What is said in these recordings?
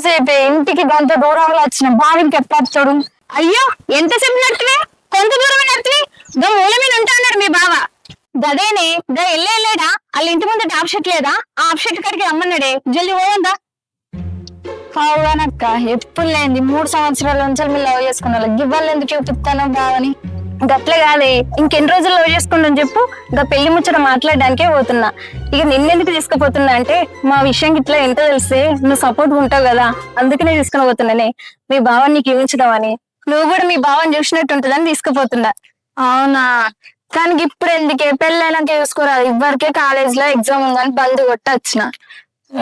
ఇంకెంతసేపు ఇంటికి గంట దూరంలో వచ్చిన బావికి చూడు. అయ్యో ఎంతసేపు నడుతువే కొంత దూరమే నడుతువి దో మూల మీద ఉంటా అన్నారు మీ బావ. గదేనే దా ఎల్లే వెళ్ళాడా వాళ్ళ ఇంటి ముందు టాప్ షెట్ లేదా? ఆ ఆప్ షెట్ కాడికి రమ్మన్నాడే. జల్ది పోయిందా అవునక్క ఎప్పుడు లేని మూడు సంవత్సరాల నుంచి మీరు లవ్ చేసుకున్న గివ్వాలి ఎందుకు చూపిస్తాను బావని? గట్లే కాదే ఇంకెన్ని రోజులు లవ్ చేసుకుంటాను చెప్పు ఇంకా పెళ్ళి ముచ్చట మాట్లాడడానికే పోతున్నా. ఇక నిన్నెందుకు తీసుకుపోతున్నా అంటే మా విషయం ఇట్లా ఏంటో తెలిస్తే నువ్వు సపోర్ట్ ఉంటావు కదా అందుకనే తీసుకుని పోతున్నానే. మీ భావాన్ని నీకు ఇవ్వించదామని నువ్వు కూడా మీ భావాన్ని చూసినట్టు ఉంటుందని తీసుకుపోతున్నా. అవునా? కానీ ఇప్పుడు ఎందుకే? పెళ్ళైనాక చూసుకోరాదు. ఇవ్వరికే కాలేజ్లో ఎగ్జామ్ ఉందని బంద్ కొట్టొచ్చిన.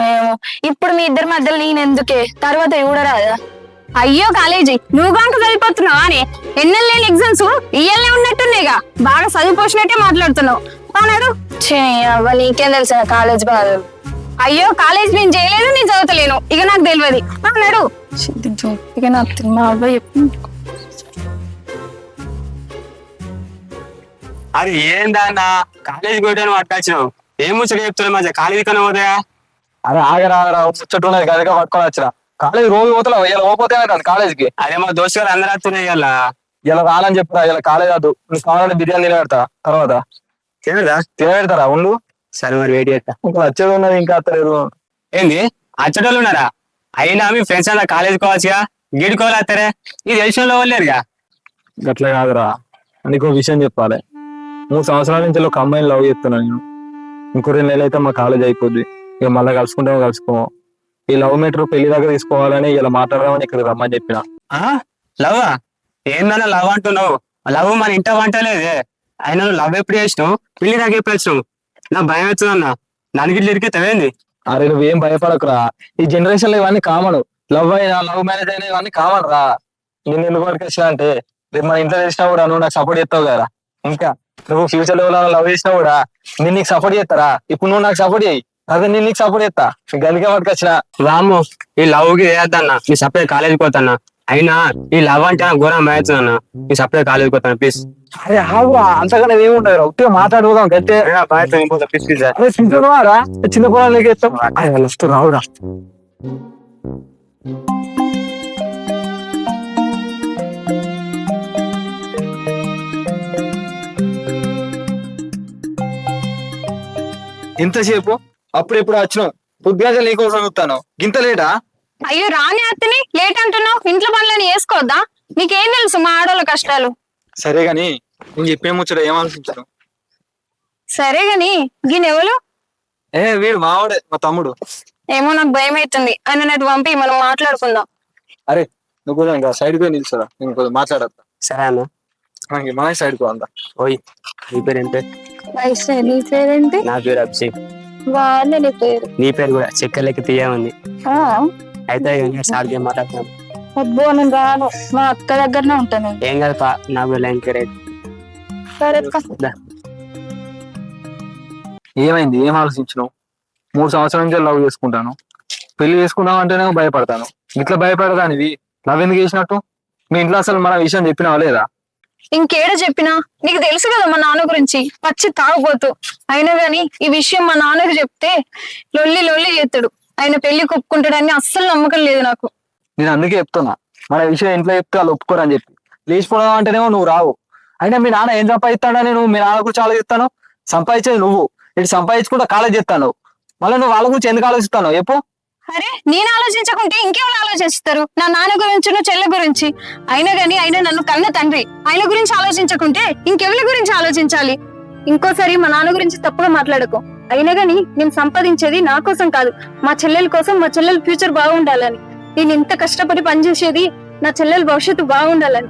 ఏమో. ఇప్పుడు మీ ఇద్దరి మధ్యలో నేను ఎందుకే తర్వాత చూడరాదా? అయ్యో కాలేజీ నువ్వు కనుక చదివిపోతున్నావా అని ఎన్నెల్లేని ఎగ్జామ్స్ ఇయ్యలే ఉన్నట్టున్నాయిగా. బాగా చదివిపోసినట్టే మాట్లాడుతున్నావు. అన్నాడు అవ్వ నీకేం తెలుసా కాలేజ్ బాగా అయ్యో కాలేజ్ నేను చేయలేదు నేను చదవతలేను. ఇక నాకు తెలియదు అన్నాడు ఇక నాకు మా అబ్బాయి చెప్పు. అరే ఏందన్నా కాలేజీకి పోయాను పట్టుకొచ్చినావు. ఏం ముచ్చట చెప్తున్నావు? మధ్య కాలేజీ కన్నా పోతాయా? అరే ఆగరా ఆగరా ముచ్చట్టు ఉన్నది గదిగా పట్టుకొని వచ్చిన కాలేజ్ రోజు పోతున్నావు ఇలా పోతే అంటాను కాలేజ్కి. అదే మా దోస్తు గారు అందరూ వస్తున్నాయి ఇలా ఇలా రాలని చెప్పురా ఇలా కాలేజ్ వద్దు నువ్వు కావాలంటే బిర్యానీ తినబెడతా తర్వాత. తినదా తినబెడతారా? ఉండు. సరే మరి వెయిట్ చేస్తా. ఇంకా వచ్చేది ఉన్నది ఇంకా అత్తలేదు. ఏంది? అచ్చటోళ్ళు ఉన్నారా? అయినా మీ ఫ్రెండ్స్ అంతా కాలేజీకి పోవచ్చుగా గీడుకోవాలి వస్తారే ఇది తెలిసిన వాళ్ళు లేరుగా గట్ల కాదురా. నీకు ఒక విషయం చెప్పాలి. మూడు సంవత్సరాల నుంచి ఒక అమ్మాయిని లవ్ చేస్తున్నా నేను. ఇంకో రెండు నెలలు అయితే మా కాలేజ్ అయిపోద్ది. ఇక మళ్ళీ కలుసుకుంటామో కలుసుకోమో. ఈ లవ్ మీటర్ పెళ్ళి దగ్గర తీసుకోవాలని ఇలా మాట్లాడదామని ఇక్కడ రమ్మని చెప్పిన. లవ్ ఏందన్నా లవ్ అంటున్నావు? లవ్ మన ఇంట వంటలేదే. అయినా నువ్వు లవ్ ఎప్పుడు చేసినావు? పెళ్ళి దాకా ఎప్పుడు వచ్చినావు? నా భయం అవుతుందన్నా నన్ను గిట్ల ఇరికితే అరే నువ్వేం భయపడకురా. ఈ జనరేషన్లో ఇవన్నీ కామన్ లవ్ అయినా లవ్ మ్యారేజ్ అయినా ఇవన్నీ కామన్ రా. నేను ఎందుకు వరకు వచ్చినా అంటే రేపు మన ఇంట్లో చేసినా కూడా నువ్వు నాకు సపోర్ట్ చేస్తావు కదా. ఇంకా నువ్వు ఫ్యూచర్లో లవ్ చేసినా కూడా నేను నీకు సపోర్ట్ చేస్తారా? ఇప్పుడు నువ్వు నాకు సపోర్ట్ చేయి. అదే నేను నీకు సపోర్ట్ చేస్తా. గదికే పట్టుకు వచ్చిన వాము ఈ లవ్కి వేయద్దన్న మీ సపరేట్ కాలేజీకి పోతాన్నా. అయినా ఈ లవ్ అంటే నాకు ఘోరం భయవుతుందన్న మీ సపరేట్ కాలేజీకి పోతాను ప్లీజ్ అరే ఆగురా అంతగానే ఏముంటది రా. ఉట్టిగా మాట్లాడుకోదాం గట్టే. ప్లీజ్ ప్లీజ్ అరే సించున్నారా చిన్న పొలాలకి ఎత్తాం అరే వాళ్ళు వస్తూ రావురా. ఇంతసేపు అప్పుడెప్పుడు వచ్చినావు? పొద్దుగా నీకోసం చూస్తాను. గింత లేటా? అయ్యో రాని అత్తని. లేట్ అంటున్నావు. ఇంట్లో పనులని వేసుకోవద్దా నీకేం తెలుసు మా ఆడోళ్ళ కష్టాలు? సరే గాని నేను చెప్పే ముచ్చట ఏం ఆలోచించాను? సరే గాని గిన్నెవలు ఏ వీడు మావాడే మా తమ్ముడు. ఏమో నాకు భయం అవుతుంది ఆయన నటు పంపి మనం మాట్లాడుకుందాం. అరే నువ్వు కూడా ఇంకా సైడ్ పోయి నిల్చోరా. నేను కొంచెం మాట్లాడతా సరే అన్న. మన సైడ్ కో అందా ఓయ్ నీ పేరు ఏంటి నీ పేరేంటి? నా పేరు అభిషేక్. నీ పేరు. నీ పేరు కూడా చక్కెరలకి తీయమంది అయితే సార్ ఏం అబ్బో నేను రాను. మా అక్క దగ్గరనే ఉంటాను. ఏం కాదు పా నాకు లైన్ కెరీర్ సరే ఏమైంది? ఏం ఆలోచించినావు? మూడు సంవత్సరాల నుంచి లవ్ చేసుకుంటాను. పెళ్ళి చేసుకుందాం అంటేనే భయపడతాను. ఇట్లా భయపడదానివి? లవ్ ఎందుకు చేసినట్టు? మీ ఇంట్లో అసలు మన విషయం చెప్పినావా లేదా? ఇంకేడ చెప్పినా? నీకు తెలుసు కదా మా నాన్న గురించి. పచ్చి తాగుపోతూ అయినా గాని ఈ విషయం మా నాన్నకు చెప్తే లొల్లి లొల్లి చేస్తాడు ఆయన పెళ్ళి కొప్పుకుంటాడని అస్సలు నమ్మకం లేదు నాకు. నేను అందుకే చెప్తున్నా. మన విషయం ఇంట్లో చెప్తే వాళ్ళు ఒప్పుకోరని చెప్పి. లేచిపోవడం అంటేనేమో నువ్వు రావు. అయినా మీ నాన్న ఏం సంపాదిస్తాడని నువ్వు మీ నాన్న గురించి ఆలోచిస్తాను? సంపాదించేది నువ్వు. ఇటు సంపాదించుకుంటా కాలేజ్ చేస్తాను? మళ్ళీ నువ్వు వాళ్ళ గురించి ఎందుకు ఆలోచిస్తాను? చెప్పు. అరే నేను ఆలోచించకుంటే ఇంకెవరు ఆలోచిస్తారు? నా నాన్న గురించి నా చెల్లె గురించి. అయినా గాని ఆయన నన్ను కన్న తండ్రి. ఆయన గురించి ఆలోచించకుంటే ఇంకెవరి గురించి ఆలోచించాలి? ఇంకోసారి మా నాన్న గురించి తప్పుగా మాట్లాడకు. అయినా గాని నేను సంపాదించేది నా కోసం కాదు. మా చెల్లెల కోసం మా చెల్లెల ఫ్యూచర్ బాగుండాలని. నేను ఇంత కష్టపడి పనిచేసేది నా చెల్లెల భవిష్యత్తు బాగుండాలని.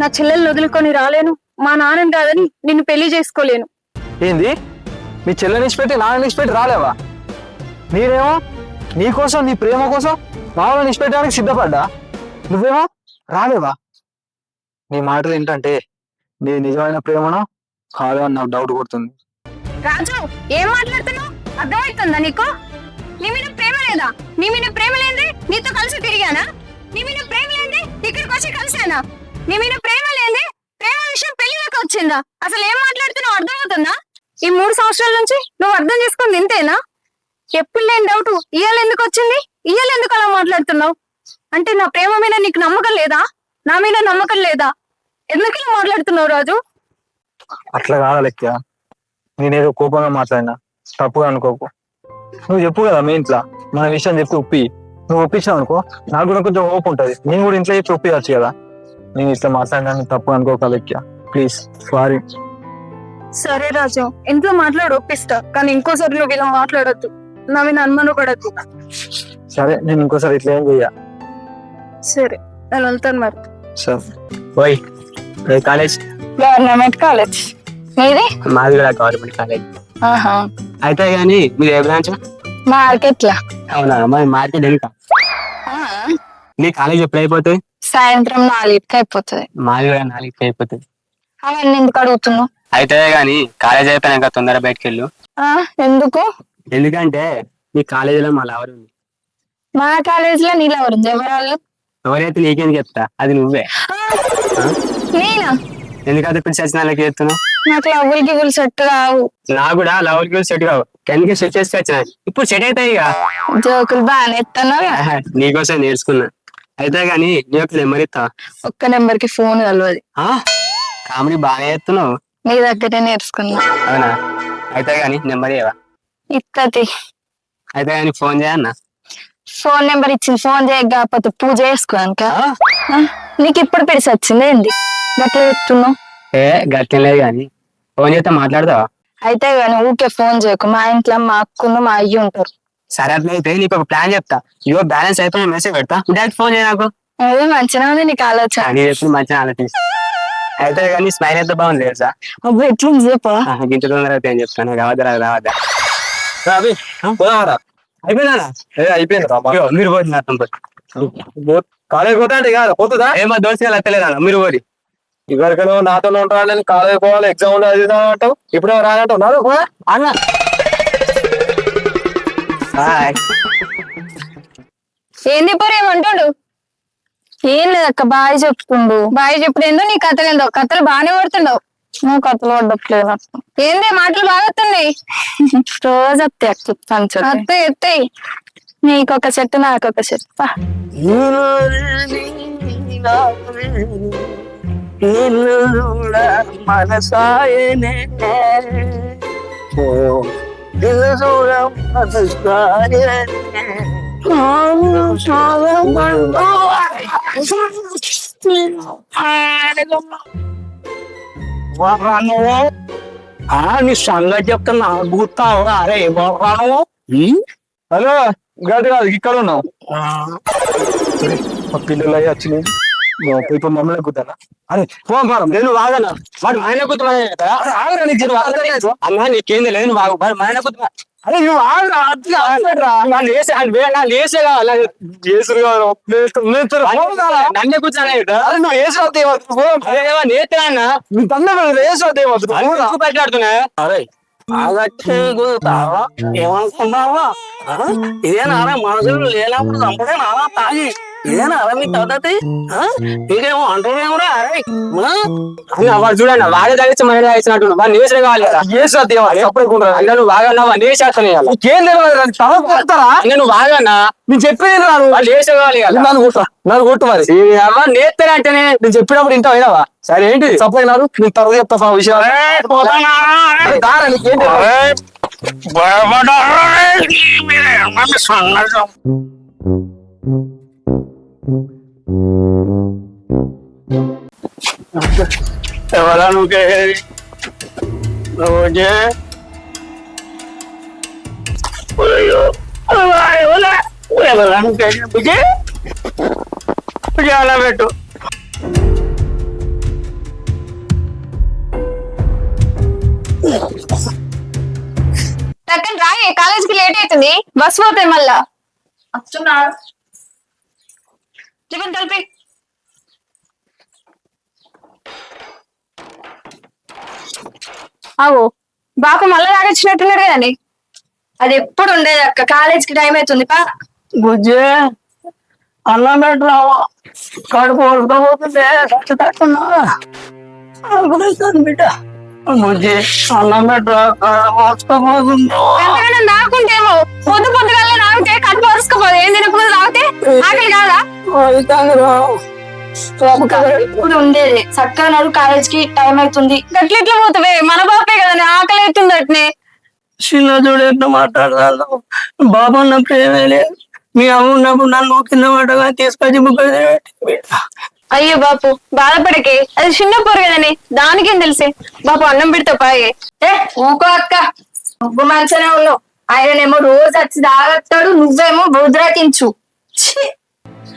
నా చెల్లెలు వదులుకొని రాలేను. మా నాన్నని కాదని నిన్ను పెళ్ళి చేసుకోలేను. ఏంది? మీ చెల్లెని పెట్టి నాన్న పెట్టి రాలేవా? నేనేమో నీకోసం నీ ప్రేమ కోసం మామూలు నిష్పెట్టడానికి సిద్ధపడ్డా? నువ్వేమో రాలేవా? నీ మాటలు ఏంటంటే నీ నిజమైన ప్రేమను కాదు అని నాకు డౌట్ కొడుతుంది. రాజు ఏం మాట్లాడుతున్నావు? అర్థమవుతుందా నీకు? నీ మీద ప్రేమ లేదా? నీ మీద ప్రేమ లేదే నీతో కలిసి తిరిగానా? నీ మీద ప్రేమ లేదే ఇక్కడికి వచ్చి కలిసానా? నీ మీద ప్రేమ లేదే ప్రేమ విషయం పెళ్ళిలోకి వచ్చిందా? అసలు ఏం మాట్లాడుతున్నావు? అర్థమవుతుందా? ఈ మూడు సంవత్సరాల నుంచి నువ్వు అర్థం చేసుకుంది ఇంతేనా ఎప్పుడు లేని డౌట్ ఇవాళ ఎందుకు వచ్చింది ఇవాళ ఎందుకు అలా మాట్లాడుతున్నావు? అంటే నా ప్రేమ మీద నీకు నమ్మకం లేదా? నా మీద నమ్మకం లేదా? ఎందుకు ఇలా మాట్లాడుతున్నావు రాజు? అట్లా కాదా లెక్క. నేనేదో కోపంగా మాట్లాడినా. తప్పుగా అనుకోకు. నువ్వు చెప్పు కదా మీ ఇంట్లో. మన విషయం చెప్పి ఒప్పి. నువ్వు ఒప్పించావు అనుకో నాకు కూడా కొంచెం ఓపు ఉంటది. నేను కూడా ఇంట్లో చెప్పి ఒప్పియచ్చు కదా. నేను ఇట్లా మాట్లాడినా నువ్వు తప్పు అనుకోక లెక్క. ప్లీజ్ సారీ సరే రాజు ఇంట్లో మాట్లాడు ఒప్పిస్తా. కానీ ఇంకోసారి నువ్వు ఇలా మాట్లాడొద్దు. నా మీద అనుమానం పడద్దు సరే నేను ఇంకోసారి ఇట్లా ఏం చెయ్య? సరే నేను వెళ్తాను మరి. సరే. ఓయ్ కాలేజ్? Government college. మీది? మాది కూడా గవర్నమెంట్ కాలేజ్. ఆహా. అయితే కానీ మీరు ఏ బ్రాంచ్? మార్కెట్లా అవునా మరి మార్కెట్ ఎంత నీ కాలేజ్ ఎప్పుడు అయిపోతుంది? సాయంత్రం నాలుగుకి అయిపోతుంది. మాది కూడా నాలుగుకి అయిపోతుంది. అవన్నీ ఎందుకు అడుగుతున్నావు? అయితే కానీ కాలేజ్ అయిపోయినాక తొందర బయటకు వెళ్ళు. ఆ, ఎందుకు? ఎందుకంటే నీ కాలేజీలో మా లవర్ ఉంది. మా కాలేజ్లో నీళ్ళు ఎవరు ఎవరాళ్ళు ఎవరైతే నీకేం చెప్తా? అది నువ్వే. నేనా? ఎందుకంటే ఇప్పుడు సచిన వాళ్ళకి చెప్తున్నావు? నాకు లవ్వులు గివ్వులు సెట్ కావు. నా కూడా లవర్కి సెట్ కావు. కెన్కి సెట్ చేసి వచ్చిన? ఇప్పుడు సెట్ అవుతాయి ఇక. జోకులు బాగానే ఎత్తున్నావు. నీకోసం నేర్చుకున్నా. అయితే కానీ నీ యొక్క నెంబర్ ఇస్తా ఒక్క నెంబర్కి ఫోన్ కలవదు. కామెడీ బాగానే చేస్తున్నావు నీ దగ్గరే నేర్చుకున్నా. అవునా? అయితే కానీ నెంబర్ ఇవ్వ ఇత్తది. అయితే కానీ ఫోన్ చేయన్నా ఫోన్ నెంబర్ ఇచ్చింది. ఫోన్ చేయకపోతే పూజ చేసుకోనుక నీకు ఇప్పుడు పిలిచి వచ్చింది ఏంది? గట్ల చెప్తున్నావు. ఏ గట్టిన లేదు కానీ. ఫోన్ చేస్తే మాట్లాడతావా? అయితే కానీ ఊకే ఫోన్ చేయకు. మా ఇంట్లో మా అక్కును మా అయ్యి ఉంటారు. సరే అట్లయితే నీకు ఒక ప్లాన్ చెప్తా. ఇవో బ్యాలెన్స్ అయిపోయిన మెసేజ్ పెడతా. డైరెక్ట్ ఫోన్ చేయ నాకు. అదే మంచిగా ఉంది నీకు ఆలోచన. ఎప్పుడు మంచిగా ఆలోచిస్తా అయితే కానీ స్మైల్ అయితే బాగుంది తెలుసా? అబ్బో ఎట్లుంది చెప్పా. ఆహా, గింత తొందర అయితే ఏం చెప్తాను. రావద్దా రావద్దా. అయిపోయినా అయిపోయింది రా మీరు అర్థం కాలేజ్ పోతా అంటే కాదు పోతుందా? ఏమో వెళ్ళలేదా మీరు నాతో ఉంటాడని కాలేజ్ పోవాలి ఎగ్జామ్ ఉంది అది అంటావు? ఇప్పుడు రానంటావు. అన్న. ఏంది పోరు ఏమంటాడు? ఏం లేదు అక్క బాయ్ చెప్తుండు. బాయ్ చెప్పుడు ఏందో నీ కథలు ఏందో కథలు బాగానే పడుతుండవు నువ్వు కథలు పడ్డట్లేదు నాకు ఏంది మాటలు బాగా వస్తున్నాయి రోజు వస్తాయి అక్క చెప్తాను వస్తాయి ఎత్తాయి నీకొక చెట్టు నాకొక చెట్టు పా. మనసాయనే నీ సంగతి చెప్తున్నా గుర్తావు? అరే రాను హలో గది కాదు ఇక్కడ ఉన్నావు. పిల్లలు అయ్యి వచ్చినాయి. ఇప్పుడు మమ్మల్ని కుట్టారా అరే ఫోన్ పారం నేను వాగనా వాడు ఆయన కుతున్నా ఆగరా నీకు జర ఆగరా. అన్నా నీకేం లేదు నువ్వు వాగు వాడు ఆయన కుతున్నా అరే నువ్వు ఆగరా అట్లా ఆగరా. నా లేసే ఆయన వే నా లేసే కావాలి చేసురు? నన్నే కూర్చొని అరే నువ్వు వేసి వద్దే వద్దు. ఫోన్. నేతే అన్న నీ తండ్రి మీద వేసి రా. పెట్టాడుతున్నా అరే ఏమనుకున్నావా ఆ? ఇదేనారా మనసులు లేనప్పుడు చంపడే నారా తాగి మీ? అరే? వాడు చూడండి వాడే తగ్గించి మన తగ్గించినట్టు వాడు కావాలి కదా. వేసి వద్దే వద్దు. అప్పుడే కొనరా. అన్న నువ్వు వాగన్నా వాడు నేసేస్తానే నీకేం తెలియదు అన్న నువ్వు వాగన్నా నేను చెప్పేది రాను వాళ్ళు నేసే కావాలి కదా. నన్ను కొట్టు నన్ను కొట్టు మరి. నేత్తనే అంటేనే నేను చెప్పినప్పుడు ఇంటావు అయినావా? సరే ఏంటి? సప్లై నాడు నేను తర్వాత చెప్తా ఆ విషయాలు అరే, దారా నీకేం తెలియదు. ఎవరా నువ్వు రోజే ఎవరా నువ్వు అలా పెట్టు టక్కన రా ఏ కాలేజీకి లేట్ అవుతుంది? బస్ పోతాయి మళ్ళా. వస్తున్నా. టిఫిన్ కలిపి అవు. బాపు మళ్ళా తాగొచ్చినట్టున్నాడు కదండి. అది ఎప్పుడు ఉండేది అక్క. కాలేజీకి టైం అవుతుంది పా. బుజ్జే అన్నం పెట్టరావా కడుపు ఉడకపోతుంటే బిడ్డ. బుజ్జి అన్నం పెట్టరా నాకుంటేమో పొద్దు పొద్దుగాల నాగితే కడుపు వరుసుకోపోదు ఏం తినకపోతే తాగితే? ఆకలి కాదా? ఇప్పుడు ఉండేది. చక్కగా నడు కాలేజ్కి టైం అవుతుంది. గట్ల ఎట్లా పోతావే? మన బాపే కదా ఆకలి అవుతుంది అట్నే? చిన్న చూడు ఎట్లా మాట్లాడతాను. బాబు అన్న ప్రేమే లేదు. మీ అమ్మ ఉన్నప్పుడు నన్ను కింద పడగా తీసుకొచ్చి ముగ్గురు అయ్యో బాపు బాధపడకే. అది చిన్న పొరు కదని దానికేం తెలిసే? బాపు అన్నం పెడతావు పాయే. ఏ ఊకో అక్క. నువ్వు మంచిగానే ఉన్నావు. ఆయనేమో రోజు వచ్చి తాగొస్తాడు నువ్వేమో బుద్రాకించు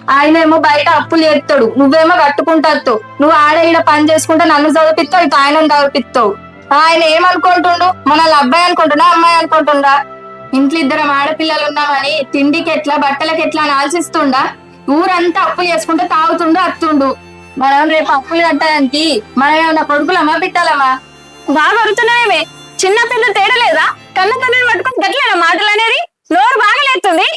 ఆయనేమో బయట అప్పులు చేస్తాడు. నువ్వేమో కట్టుకుంటావు నువ్వు ఆడ ఈడ పని చేసుకుంటే నన్ను చదివిస్తావు ఇటు ఆయన చదివిస్తావు ఆయన ఏమనుకుంటుండు? మనల్ని అబ్బాయి అనుకుంటున్నా అమ్మాయి అనుకుంటుండా? ఇంట్లో ఇద్దరం ఆడపిల్లలు ఉన్నామని తిండికి ఎట్లా బట్టలకి ఎట్లా అని ఆలోచిస్తుండా? ఊరంతా అప్పులు చేసుకుంటే తాగుతుండు అత్తుండు. మనం రేపు అప్పులు కట్టడానికి మనం ఏమన్నా కొడుకులమ్మా బిడ్డలమ్మా బాగా అరుతున్నాయేమే చిన్న పిల్లలు తేడా లేదా? కన్న తల్లిని పట్టుకుని గట్లేనా మాటలు అనేది? నోరు బాగా లేస్తుంది.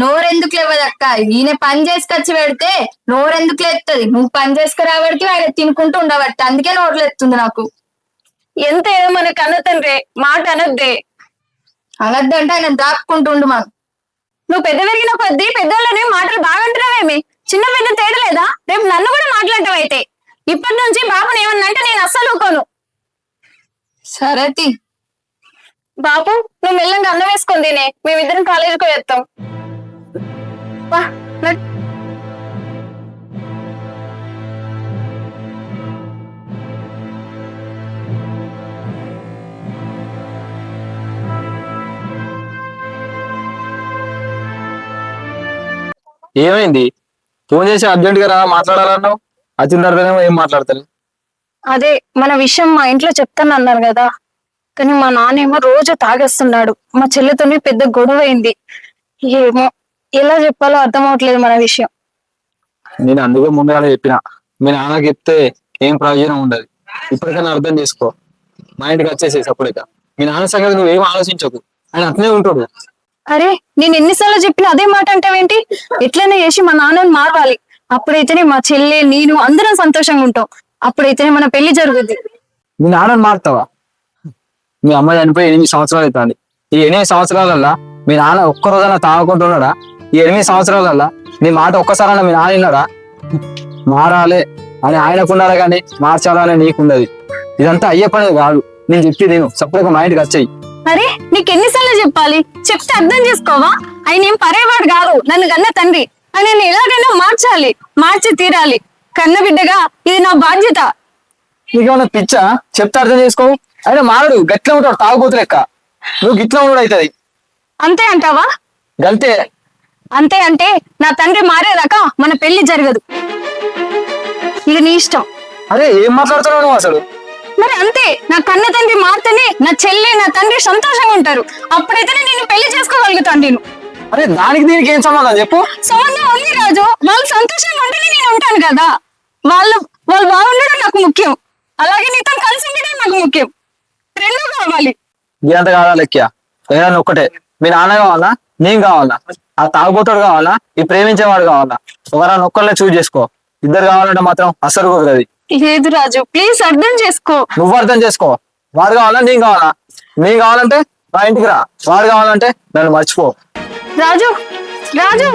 నోరెందుకు లేవదక్క ఈయన పని చేసుకొచ్చి పెడితే నోరెందుకు లేస్తుంది నువ్వు పని చేసుకురాబడికి ఆయన తినుకుంటూ ఉండబట్టి. అందుకే నోరు లేస్తుంది నాకు. ఎంత ఏదో మన కన్న తండ్రి మాట అనొద్దే. అనొద్దంటే ఆయన దాక్కుంటుండు మాకు. నువ్వు పెద్ద పెరిగిన కొద్దీ పెద్దోళ్ళని మాటలు బాగా అంటున్నావేమి చిన్న పెద్ద తేడా లేదా? రేపు నన్ను కూడా మాట్లాడటం అయితే. ఇప్పటి నుంచి బాబుని ఏమన్నా అంటే నేను అస్సలు ఊకోను సరేతి బాబు నువ్వు మెల్లంగా అన్నం వేసుకొని తినే. మేమిద్దరం కాలేజీకి వేస్తాం. ఏమైంది? ఫోన్ చేసి అర్జెంట్గా రా మాట్లాడాలన్నావు? వచ్చిన తర్వాత ఏం మాట్లాడతారు అదే మన విషయం మా ఇంట్లో చెప్తాను అన్నారు కదా. కానీ మా నాన్నేమో రోజు తాగేస్తున్నాడు. మా చెల్లితోని పెద్ద గొడవ అయింది ఏమో ఎలా చెప్పాలో అర్థం అవట్లేదు మన విషయం. నేను అందుకే ముందుగానే చెప్పిన. మీ నాన్నకి చెప్తే ఏం ప్రయోజనం ఉండదు. ఇప్పటికైనా అర్థం చేసుకో. మా ఇంటికి వచ్చేసేసి అప్పుడిక మీ నాన్న సంగతి నువ్వేం ఆలోచించకు. ఆయన అట్నే ఉంటాడు. అరే నేను ఎన్నిసార్లు చెప్పిన అదే మాట అంటావేంటి? ఎట్లైనా చేసి మా నాన్నని మారాలి. అప్పుడైతేనే మా చెల్లి నేను అందరం సంతోషంగా ఉంటాం. అప్పుడైతేనే మన పెళ్ళి జరుగుద్ది. మీ నాన్నని మారుతావా? మీ అమ్మాయి చనిపోయి ఎనిమిది సంవత్సరాలు అవుతుంది. ఈ ఎనిమిది సంవత్సరాలల్లా మీ నాన్న ఒక్క రోజైనా తాగకుంటున్నాడా ఈ ఎనిమిది సంవత్సరాలల్లా నీ మాట ఒక్కసారైనా మీ నాన్న విన్నాడా? మారాలే అని ఆయనకున్నారా కానీ మార్చాలని నీకున్నది ఇదంతా అయ్యే పని కాదు. నేను చెప్పి నేను సపరేట్గా మా ఇంటికి వచ్చాయి. అరే నీకు ఎన్నిసార్లు చెప్పాలి? చెప్తే అర్థం చేసుకోవా? ఆయన ఏం పరేవాడు కాదు. నన్ను కన్న తండ్రి. నన్ను ఎలాగైనా మార్చాలి. మార్చి తీరాలి. కన్న బిడ్డగా ఇది నా బాధ్యత. నీకేమన్నా పిచ్చా? చెప్తే అర్థం చేసుకో. ఆయన మారడు. గట్లా ఉంటాడు. తాగుబోతు లెక్క. నువ్వు గిట్లా ఉండడు అవుతుంది. అంతే అంటావా? గంతే. అంతే అంటే నా తండ్రి మారేదాకా మన పెళ్ళి జరగదు. ఇక నీ ఇష్టం. అరే ఏం మాట్లాడుతున్నావు నువ్వు అసలు? మరి అంతే నా కన్న తండ్రి మారితేనే నా చెల్లి నా తండ్రి సంతోషంగా ఉంటారు. అప్పుడైతేనే నేను పెళ్ళి చేసుకోగలుగుతాను నేను. అరే దానికి దీనికి ఏం సంబంధం? చెప్పు. సంబంధం ఉంది రాజు. వాళ్ళు సంతోషంగా ఉంటేనే నేను ఉంటాను కదా. వాళ్ళు వాళ్ళు బాగుండడం నాకు ముఖ్యం. అలాగే నీతో కలిసి ఉండడం నాకు ముఖ్యం. రెండు కావాలి. ఇదంతా కాదా లెక్క ఏదైనా ఒక్కటే మీ నాన్న కావాలా? నేను కావాలా? ఆ తాగుబోతాడు కావాలా? ఈ ప్రేమించేవాడు కావాలా? ఒకరాన్ని ఒక్కళ్ళే చూజ్ చేసుకో. ఇద్దరు కావాలంటే మాత్రం అసలు కుదరది లేదు రాజు ప్లీజ్ అర్థం చేసుకో. నువ్వు అర్థం చేసుకో. వాడు కావాలా నేను కావాలా? నేను కావాలంటే మా ఇంటికి రా. వాడు కావాలంటే నన్ను మర్చిపో. రాజు రాజు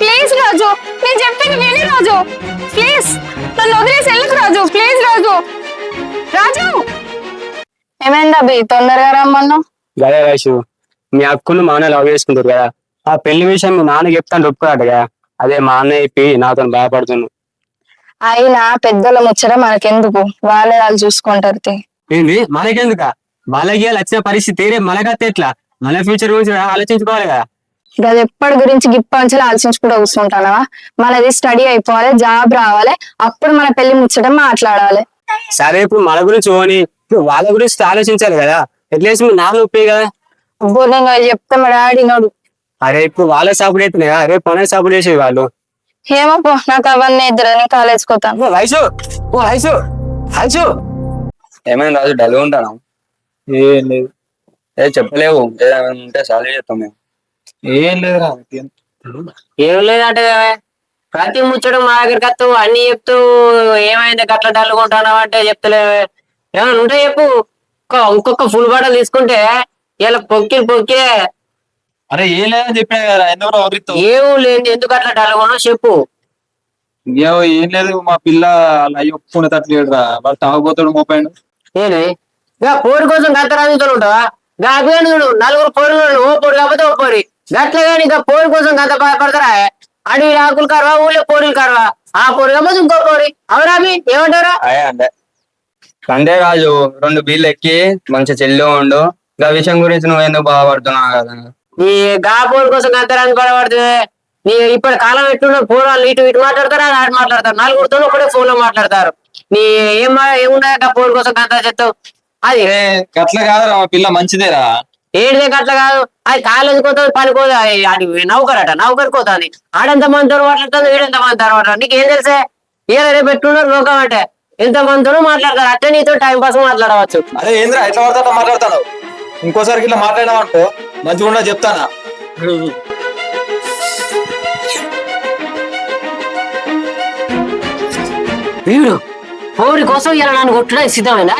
ప్లీజ్ రాజు నేను చెప్పింది విని రాజు. ప్లీజ్ నన్ను వదిలేసి వెళ్ళకు రాజు ప్లీజ్ రాజు. రాజు! ఏమైందా బి తొందరగా రమ్మన్నావు. గదే వయసు మీ అక్కులు మా అన్న లవ్ చేసుకుంటారు కదా. ఆ పెళ్ళి విషయం మీ నాన్న చెప్తాను ఒప్పుకోడు కదా అదే మా అన్న చెప్పి నాతో భయపడుతున్నాను అయినా పెద్దల ముచ్చట మనకెందుకు? వాళ్ళే వాళ్ళు చూసుకుంటారు తీ. ఏంది? మనకెందుక? వాళ్ళకి ఇవాళ వచ్చిన పరిస్థితి రేపు మనకత్తే ఎట్లా? మన ఫ్యూచర్ గురించి ఆలోచించుకోవాలి కదా గది ఎప్పటి గురించి గిప్పంచలు ఆలోచించుకుంటూ కూర్చుంటానవా? మనది స్టడీ అయిపోవాలి జాబ్ రావాలి అప్పుడు మన పెళ్ళి ముచ్చట మాట్లాడాలి. సరే ఇప్పుడు మన గురించి ఓని ఇప్పుడు వాళ్ళ గురించి ఆలోచించాలి కదా? ఎట్లేసి మీ నాన్న ఒప్పే కదా? అబ్బో నేను చెప్తే మా డాడీ నడు. అరే ఇప్పుడు వాళ్ళే సపోర్ట్ అవుతున్నాయి రేపు మన సపోర్ట్ చేసేది వాళ్ళు. ఏమో పో నాకు అవన్నీ ఇద్దరు కాలేజ్కి పోతాను ఓ వయసు! ఓ వయసు! వయసు! ఏమైనా రాజు డల్ ఉంటాను? ఏం లేదు. ఏ చెప్పలేవు. ఏదైనా ఉంటే సాల్వ్ చేస్తాం మేము. ఏం లేదురా ఏం లేదంటే ప్రతి ముచ్చడం మా దగ్గరికి వస్తావు అన్ని చెప్తూ ఏమైంది గట్ల డల్లుకుంటున్నావు అంటే చెప్తలేవే. ఏమైనా ఉంటే చెప్పు. ఇంకొక ఫుల్ బాటలు తీసుకుంటే ఇలా పొక్కి పొక్కే అరే ఏం లేదని చెప్పినా కదా ఎందుకు ఏం లేదు ఎందుకు అట్లా డల్గొనో చెప్పు. ఏమో ఏం లేదు మా పిల్ల అయ్యో పుణ్య తట్టలేడు రా వాడు తాగుపోతాడు మోపాడు ఏంది ఇక పోరు కోసం గంత రాజుతూ ఉంటావా? గా నలుగురు పోరు ఓ పోరు కాకపోతే ఓ పోరి. గట్ల కానీ ఇంకా పోరు కోసం గంత బాధపడతారా అడవి ఆకులు కరవా ఊళ్ళో పోరులు కరవా ఆ పోరు కాకపోతే ఇంకో పోరి. అవరామి ఏమంటారా అంటే సండే రాజు రెండు బీళ్ళు ఎక్కి మంచి చెల్లి ఉండు. ఇంకా విషయం గురించి నువ్వు ఎందుకు బాధపడుతున్నావు కదా? ఈ గా పోరు కోసం గంత రాజు పడబడుతుంది నీ ఇప్పటి కాలం ఎట్లున్న పూర్వాలు ఇటు ఇటు మాట్లాడతారు అది అటు మాట్లాడతారు? నలుగురితో ఒకటే ఫోన్లో మాట్లాడతారు. నీ ఏం ఏమున్నాయి పోరు కోసం గంత చెప్తావు? అది ఏ గట్ల కాదురా పిల్ల మంచిదేరా. ఏడిదే గట్ల కాదు? అది కాలేజ్ పోతుంది పని పోదు అది నౌకరట నౌకర్ పోతుంది. ఆడెంత మందితో మాట్లాడుతుంది వీడెంత మంది తర్వాత నీకు ఏం తెలిసే? ఏ రేపు ఎట్లున్నారు లోకం అంటే ఎంత మందితో మాట్లాడతారు అట్టే నీతో టైం పాస్ మాట్లాడవచ్చు. అరే ఏంద్రా ఎట్లా మాట్లాడతాను? ఇంకోసారికి ఇట్లా మాట్లాడినావనుకో మంచిగా చెప్తానా? వీడు పోరి కోసం ఇలా నన్ను కొట్టడానికి సిద్ధమేనా?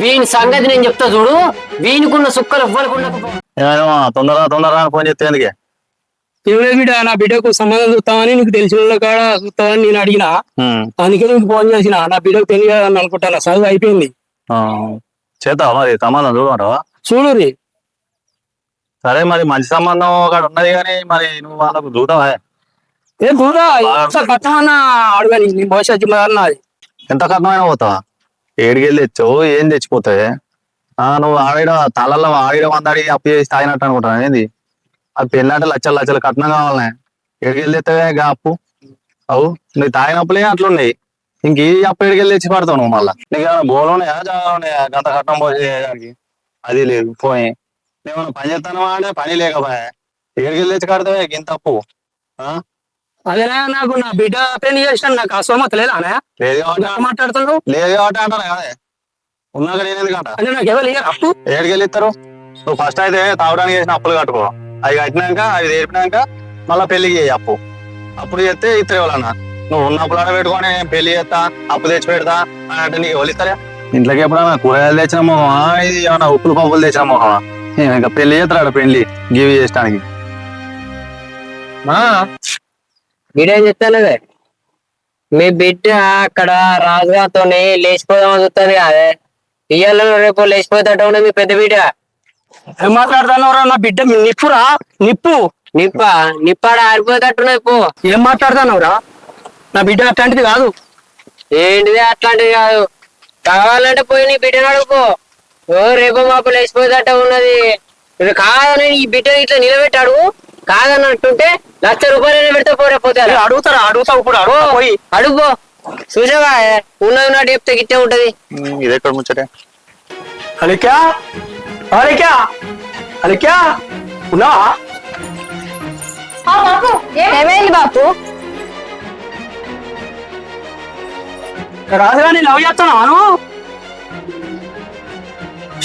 వీని సంగతి నేను చెప్తా చూడు. వీనికున్న సుక్కలు ఉండకపో తొందరగా తొందరగా ఫోన్ చేస్తే ఎందుకే? ఏమిలే బిడ్డ నా బిడ్డకు సంబంధం చూస్తామని నీకు తెలిసిన వాళ్ళ కాడ చూస్తామని నేను అడిగిన. అందుకే నీకు ఫోన్ చేసిన. నా బిడ్డకు తెలియదని అనుకుంటాను? చదువు అయిపోయింది. చేద్దాం మరి? సంబంధం చూడమంటావా? చూడు రీ. సరే మరి మంచి సంబంధం ఒకటి ఉన్నది కానీ మరి నువ్వు వాళ్ళకు చూద్దావా ఏ దూరా కట్టమన్నా అడగని నీ భవిష్యత్తు నాది. ఎంత కట్నమైనా పోతావా? ఏడికెళ్ళి తెచ్చావు? ఏం తెచ్చిపోతాయి? ఆ నువ్వు ఆడిడ తలలో ఆడిడ వందాడి అప్పు చేసి తాగినట్టు అనుకుంటాను ఏంది? అది పెళ్ళంటే లచ్చలు లచ్చలు కట్నం కావాలనే. ఏడికెళ్ళి తెస్తావే గా అప్పు? అవు నువ్వు తాగినప్పులే అట్లున్నాయి. ఇంక ఈ అప్పు ఏడికెళ్ళి తెచ్చి పడతావు నువ్వు మళ్ళా? నీకు ఉన్నాయా జాగా ఉన్నాయా గంత కట్నం పోసేయడానికి అది లేదు పోయి. నువ్వు పని చేస్తాను అంటే పని లేకపోయా. ఏడికెళ్ళి తెచ్చి కడతావే ఇంత అప్పు ఆ? అదేనా నాకు నా బిడ్డ పెళ్ళి చేసిన నాకు అసమత లేదా అనే లేదు మాట్లాడుతున్నావు? లేదు కాబట్టి అంటాను కదే. ఉన్నాక నేను ఎందుకంట? అంటే నాకు ఎవరు ఇయ్యరు అప్పు? ఇస్తారు? నువ్వు ఫస్ట్ అయితే తాగడానికి చేసిన అప్పులు కట్టుకో. అవి కట్టినాక అవి తీర్పినాక మళ్ళీ పెళ్ళికి చేయి అప్పు. అప్పుడు చేస్తే ఇద్దరు ఎవరన్నా. నువ్వు ఉన్న అప్పులు ఆడ పెట్టుకొని నేను పెళ్ళి చేస్తా అప్పు తెచ్చి పెడతా అని అంటే నీకు ఎవరు ఇస్తారా? ఇంట్లోకి ఎప్పుడన్నా కూరగాయలు తెచ్చిన మొహమా? ఇది ఏమన్నా ఉప్పులు పప్పులు తెచ్చిన మొహమా? నేను ఇంకా పెళ్ళి చేస్తాడు పెళ్ళి గివి చేయడానికి మా? వీడేం చెప్తానదే మీ బిడ్డ అక్కడ రాజుగారితో లేచిపోదామని చూస్తుంది కాదే. ఇయ్యాల రేపు లేచిపోతాట ఉండే మీ పెద్ద బిడ్డ. ఏం మాట్లాడుతున్నావురా? నా బిడ్డ నిప్పురా? నిప్పు? నిప్ప? నిప్పాడ? ఆరిపోతట్టున్నది పో ఏం మాట్లాడుతున్నావురా? నా బిడ్డ అట్లాంటిది కాదు. ఏంటిది అట్లాంటిది కాదు? కావాలంటే పోయి నీ బిడ్డను అడుగుపో ఓ రేపు మాపు లేచిపోతట్ట ఉన్నది. ఇది కాదని ఈ బిడ్డ ఇట్లా నిలబెట్టాడు. కాదని అంటుంటే లక్ష రూపాయలు పెడితే పోరే పోతే అడుగుతారా? అడుగుతా ఇప్పుడు అడుగు పోయి. అడుగుపో చూసావా? ఉన్నది ఉన్నట్టు చెప్తే గిట్టే ఉంటది. ఇది ఎక్కడ ముచ్చటే? అలిక్యా? అలిక్యా? అలిక్యా? ఉన్నావా? ఏమైంది బాపు? రాజుగా నేను లవ్ చేస్తున్నాను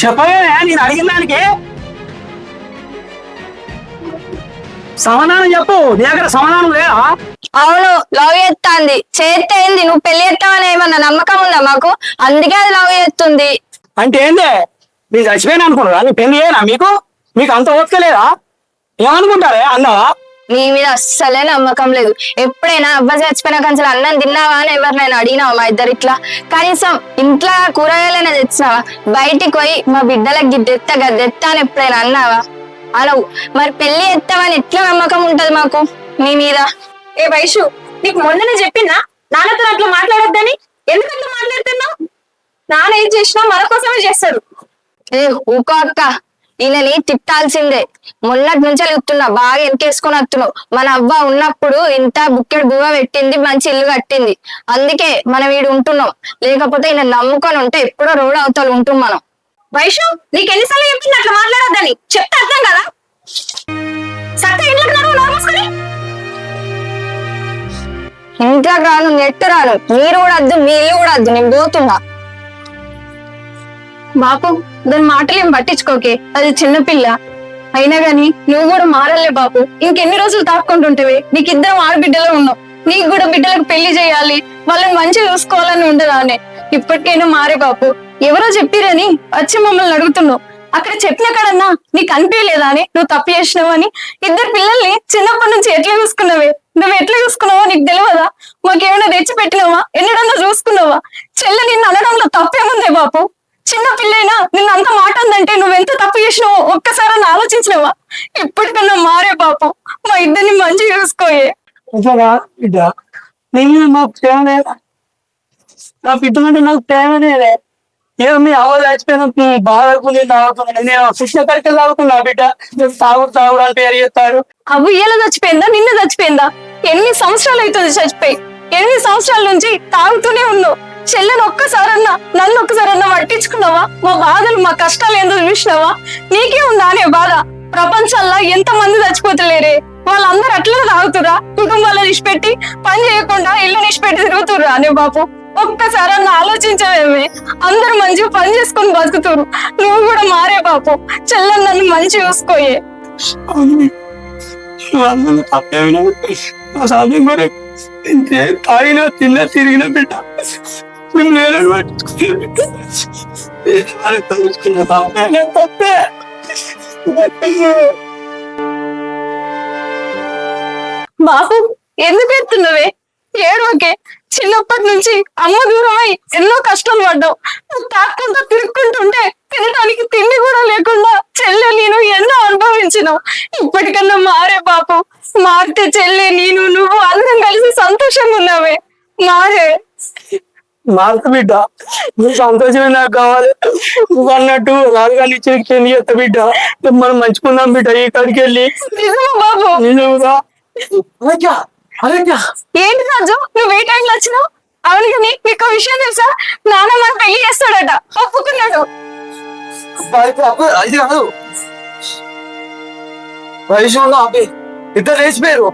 చెప్పవే నేను అడిగిన దానికి. సమాధానం చెప్పు నీ దగ్గర సమాధానం లేదా? అవును లవ్ చేస్తాంది చేస్తే ఏంది? నువ్వు పెళ్ళి చేస్తావని ఏమన్నా నమ్మకం ఉందా మాకు? అందుకే అది లవ్ చేస్తుంది అంటే ఏంది? నేను చచ్చిపోయినా అనుకున్నారా? నీ పెళ్ళి చేయనా మీకు? మీకు అంత ఓపిక లేదా? ఏమనుకుంటారే? అన్నావా? నీ మీద అస్సలే నమ్మకం లేదు. ఎప్పుడైనా అవ్వ చచ్చిపోయిన కంచెలు అన్నం తిన్నావా అని ఎవరినైనా అడిగినావా మా ఇద్దరు ఇట్లా? కనీసం ఇంట్లో కూరగాయలైనా తెచ్చినావా బయటికి పోయి మా బిడ్డలకి గిద్దెత్త గద్దెత్త అని ఎప్పుడైనా అన్నావా? అనవు మరి పెళ్ళి ఎత్తావని ఎట్లా నమ్మకం ఉంటది మాకు? నీ మీద. ఏ వైషు నీకు మొన్ననే చెప్పినా నాన్నతో అట్లా మాట్లాడొద్దని? ఎందుకు అట్లా మాట్లాడుతున్నావు? నాన్న ఏం చేసినా మన కోసమే చేస్తాడు. ఏ ఊకో అక్క. ఈయనని తిట్టాల్సిందే. మొన్నటి నుంచే చెప్తున్నా బాగా వెనకేసుకొని వస్తున్నావు. మన అవ్వ ఉన్నప్పుడు ఇంత బుక్కెడు బువ్వ పెట్టింది మంచి ఇల్లు కట్టింది. అందుకే మనం వీడు ఉంటున్నాం. లేకపోతే ఈయన నమ్ముకొని ఉంటే ఎప్పుడో రోడ్ అవతలు ఉంటాం మనం. వైష్ణవ్ నీకు ఎన్నిసార్లు చెప్పింది అట్లా మాట్లాడొద్దని? చెప్తే అర్థం కదా? ఇంట్లోకి నడువు నోరు ఇంట్లోకి రాను నెట్టు రాను. మీరు కూడా వద్దు మీ ఇల్లు కూడా వద్దు నేను పోతున్నా. బాపు దాని మాటలు ఏం పట్టించుకోకే. అది చిన్నపిల్ల అయినా గాని నువ్వు కూడా మారలే బాపు. ఇంకెన్ని రోజులు తాక్కుంటుంటేవి. నీకు ఇద్దరం ఆడబిడ్డలో ఉన్నావు నీకు కూడా బిడ్డలకు పెళ్ళి చేయాలి. వాళ్ళని మంచిగా చూసుకోవాలని ఉండదానే ఇప్పటికైనా మారే బాపు. ఎవరో చెప్పిరని వచ్చి మమ్మల్ని అడుగుతున్నావు. అక్కడ చెప్పిన కడన్నా నీకు అనిపించలేదా అని? నువ్వు తప్పు చేసినావని ఇద్దరు పిల్లల్ని చిన్నప్పటి నుంచి ఎట్లా చూసుకున్నావే? నువ్వు ఎట్లా చూసుకున్నావో నీకు తెలియదా మాకేమైనా తెచ్చి పెట్టినావా ఎన్నడన్నా చూసుకున్నావా? చెల్లె నిన్ను అనడంలో తప్పేముందే బాపు? చిన్న పిల్లైనా నిన్ను అంత మాట అందంటే నువ్వెంత తప్పు చేసినావో ఒక్కసారి ఆలోచించినావా ఇప్పటికన్నా మారే బాపు మా ఇద్దరిని మంచిగా చూసుకోయే. నాకు ప్రేమ లేదా నా బిడ్డ అంటే నాకు ప్రేమ లేదే మీ అవ్వ చచ్చిపోయిన బాధకు నేను తాగుతున్నాను నేను శిక్షణ కడికి తాగుతున్నా బిడ్డ. తాగుడు తాగుడు అని పేరు చెప్తారు. అవ్వ ఇయ్యాల చచ్చిపోయిందా? నిన్న చచ్చిపోయిందా? ఎన్ని సంవత్సరాలు అవుతుంది చచ్చిపోయి? ఎనిమిది సంవత్సరాల నుంచి తాగుతూనే ఉన్నావు? చెల్లెని ఒక్కసారన్నా నన్ను ఒక్కసారన్నా పట్టించుకున్నావా? మా బాధలు మా కష్టాలు ఎందుకు చూసినావా? నీకే ఉందా అనే బాధ. ప్రపంచంలో ఎంత మంది చచ్చిపోతలేరే? వాళ్ళందరూ అట్లా తాగుతురా కుటుంబాలను నిష్పెట్టి పని చేయకుండా ఇల్లు నిష్పెట్టి తిరుగుతుర్రా అనే బాపు? ఒక్కసారన్నా ఆలోచించవేమే. అందరూ మంచిగా పని చేసుకొని బతుకుతురు నువ్వు కూడా మారే బాపు. చెల్లెని నన్ను మంచి చూసుకోయే. తాగినా తిన్నా తిరిగిన బిడ్డ. మేము బాబు ఎందుకు ఎత్తున్నవే? ఏడవకే చిన్నప్పటి నుంచి అమ్మ దూరమై ఎన్నో కష్టాలు పడ్డావు. నువ్వు తిరుక్కుంటుంటే తినడానికి తిండి కూడా లేకుండా చెల్లె నేను ఎన్నో అనుభవించినావు. ఇప్పటికన్నా మారే బాపు. మారితే చెల్లె నేను నువ్వు అందరం కలిసి సంతోషంగా ఉన్నావే. మారే. మారుత బిడ్డ. నువ్వు సంతోషమే నాకు కావాలి. నువ్వు అన్నట్టు రాజుగారి ఇచ్చిన చెంది చేస్తా బిడ్డ. మనం మంచుకుందాం బిడ్డ ఈ కాడికి వెళ్ళి. బాబు? ఏంటి రాజు? నువ్వు ఏ టైంలో వచ్చినావు? అవును కానీ నీకు విషయం తెలుసా? నాన్న మన పెళ్ళి చేస్తాడట. ఒప్పుకున్నాడు. అది కాదు. వయసు ఇద్దరు లేచిపోయారు.